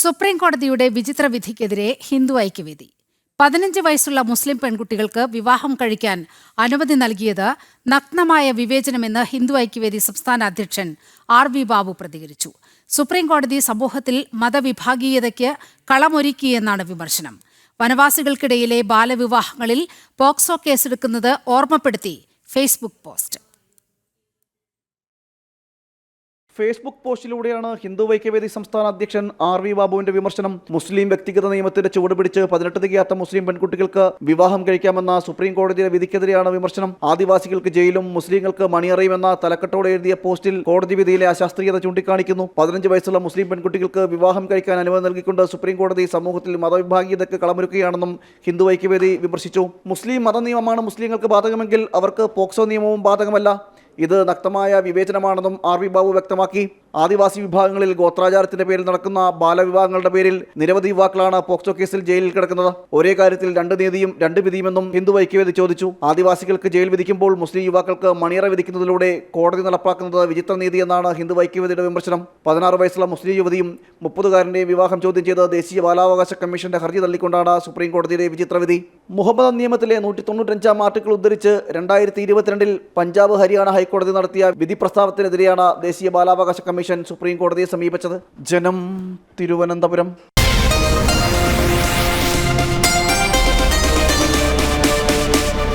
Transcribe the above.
Supreme കോടതിയുടെ വിചിത്ര വിധിക്കെതിരെ ഹിന്ദു ഐക്യവേദി. പതിനഞ്ച് വയസ്സുള്ള മുസ്ലിം പെൺകുട്ടികൾക്ക് വിവാഹം കഴിക്കാൻ അനുമതി നൽകിയത് നഗ്നമായ വിവേചനമെന്ന് ഹിന്ദു ഐക്യവേദി സംസ്ഥാന അധ്യക്ഷൻ ആർ വി ബാബു പ്രതികരിച്ചു. സുപ്രീം കോടതി സമൂഹത്തിൽ മതവിഭാഗീയതയ്ക്ക് കളമൊരുക്കിയെന്നാണ് വിമർശനം. വനവാസികൾക്കിടയിലെ ബാലവിവാഹങ്ങളിൽ പോക്സോ കേസെടുക്കുന്നത് ഓർമ്മപ്പെടുത്തി ഫേസ്ബുക്ക് പോസ്റ്റ്. ഫേസ്ബുക്ക് പോസ്റ്റിലൂടെയാണ് ഹിന്ദു ഐക്യവേദി സംസ്ഥാന അധ്യക്ഷൻ ആർ വി ബാബുവിന്റെ വിമർശനം. മുസ്ലിം വ്യക്തിഗത നിയമത്തിന്റെ ചുവട് പിടിച്ച് പതിനെട്ട് തികയാത്ത മുസ്ലിം പെൺകുട്ടികൾക്ക് വിവാഹം കഴിക്കാമെന്ന സുപ്രീം കോടതിയുടെ വിധിക്കെതിരെയാണ് വിമർശനം. ആദിവാസികൾക്ക് ജയിലും മുസ്ലിങ്ങൾക്ക് മണിയറിയുമെന്ന തലക്കെട്ടോടെ എഴുതിയ പോസ്റ്റിൽ കോടതി വിധിയിലെ അശാസ്ത്രീയത ചൂണ്ടിക്കാണിക്കുന്നു. പതിനഞ്ച് വയസ്സുള്ള മുസ്ലിം പെൺകുട്ടികൾക്ക് വിവാഹം കഴിക്കാൻ അനുമതി നൽകിക്കൊണ്ട് സുപ്രീം കോടതി സമൂഹത്തിൽ മതവിഭാഗീയതയ്ക്ക് കളമൊരുക്കുകയാണെന്നും ഹിന്ദു ഐക്യവേദി വിമർശിച്ചു. മുസ്ലിം മതനിയമമാണ് മുസ്ലിങ്ങൾക്ക് ബാധകമെങ്കിൽ അവർക്ക് പോക്സോ നിയമവും ബാധകമല്ല. ഇത് നഗ്നമായ വിവേചനമാണെന്നും ആർ വി ബാബു വ്യക്തമാക്കി. ആദിവാസി വിഭാഗങ്ങളിൽ ഗോത്രാചാരത്തിന്റെ പേരിൽ നടക്കുന്ന ബാലവിവാഹങ്ങളുടെ പേരിൽ നിരവധി യുവാക്കളാണ് പോക്സോ കേസിൽ ജയിലിൽ കിടക്കുന്നത്. ഒരേ കാര്യത്തിൽ രണ്ട് നീതിയും രണ്ട് വിധിയുമെന്നും ഹിന്ദു ഐക്യവേദി ചോദിച്ചു. ആദിവാസികൾക്ക് ജയിൽ വിധിക്കുമ്പോൾ മുസ്ലിം യുവാക്കൾക്ക് മണിയറ വിധിക്കുന്നതിലൂടെ കോടതി നടപ്പാക്കുന്നത് വിചിത്ര നീതി എന്നാണ് ഹിന്ദു ഐക്യവേദിയുടെ വിമർശനം. പതിനാറ് വയസ്സുള്ള മുസ്ലിം യുവതിയും മുപ്പതുകാരന്റെയും വിവാഹം ചോദ്യം ചെയ്ത് ദേശീയ ബാലാവകാശ കമ്മീഷന്റെ ഹർജി തള്ളിക്കൊണ്ടാണ് സുപ്രീം കോടതിയുടെ വിചിത്ര വിധി. മുഹമ്മദ് നിയമത്തിലെ നൂറ്റി തൊണ്ണൂറ്റഞ്ചാം ആർട്ടിക്കിൾ ഉദ്ധരിച്ച് രണ്ടായിരത്തി ഇരുപത്തിരണ്ടിൽ പഞ്ചാബ് ഹരിയാന ഹൈക്കോടതി നടത്തിയ വിധി പ്രസ്താവത്തിനെതിരെയാണ് ദേശീയ ബാലാവകാശ കമ്മീഷൻ സുപ്രീം കോടതിയെ സമീപിച്ചത്? ജനം തിരുവനന്തപുരം.